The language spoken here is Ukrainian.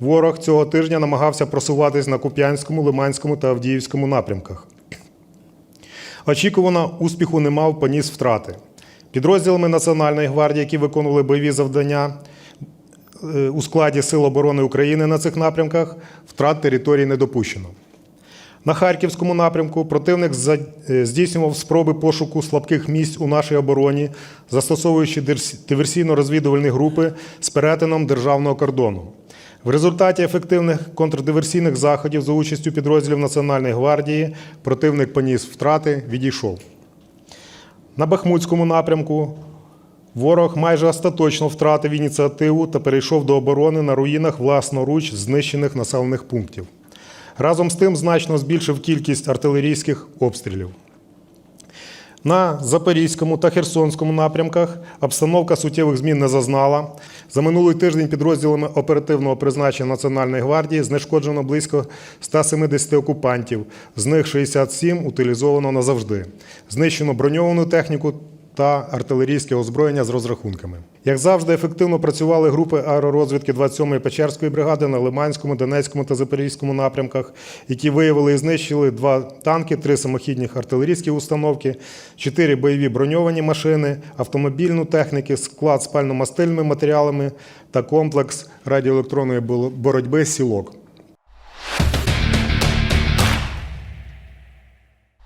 ворог цього тижня намагався просуватись на Куп'янському, Лиманському та Авдіївському напрямках. Очікувано успіху не мав, поніс втрати. Підрозділами Національної гвардії, які виконували бойові завдання е, у складі Сил оборони України на цих напрямках, втрат території не допущено. На Харківському напрямку противник е, здійснював спроби пошуку слабких місць у нашій обороні, застосовуючи диверсійно-розвідувальні групи з перетином державного кордону. В результаті ефективних контрдиверсійних заходів за участю підрозділів Національної гвардії противник поніс втрати, відійшов. На Бахмутському напрямку ворог майже остаточно втратив ініціативу та перейшов до оборони на руїнах власноруч знищених населених пунктів. Разом з тим значно збільшив кількість артилерійських обстрілів. На Запорізькому та Херсонському напрямках обстановка суттєвих змін не зазнала. За минулий тиждень підрозділами оперативного призначення Національної гвардії знешкоджено близько 170 окупантів, з них 67 утилізовано назавжди. Знищено броньовану техніку та артилерійське озброєння з розрахунками. Як завжди, ефективно працювали групи аеророзвідки 27-ї Печерської бригади на Лиманському, Донецькому та Запорізькому напрямках, які виявили і знищили два танки, три самохідних артилерійські установки, чотири бойові броньовані машини, автомобільну техніки, склад з пально-мастильними матеріалами та комплекс радіоелектронної боротьби «Сілок».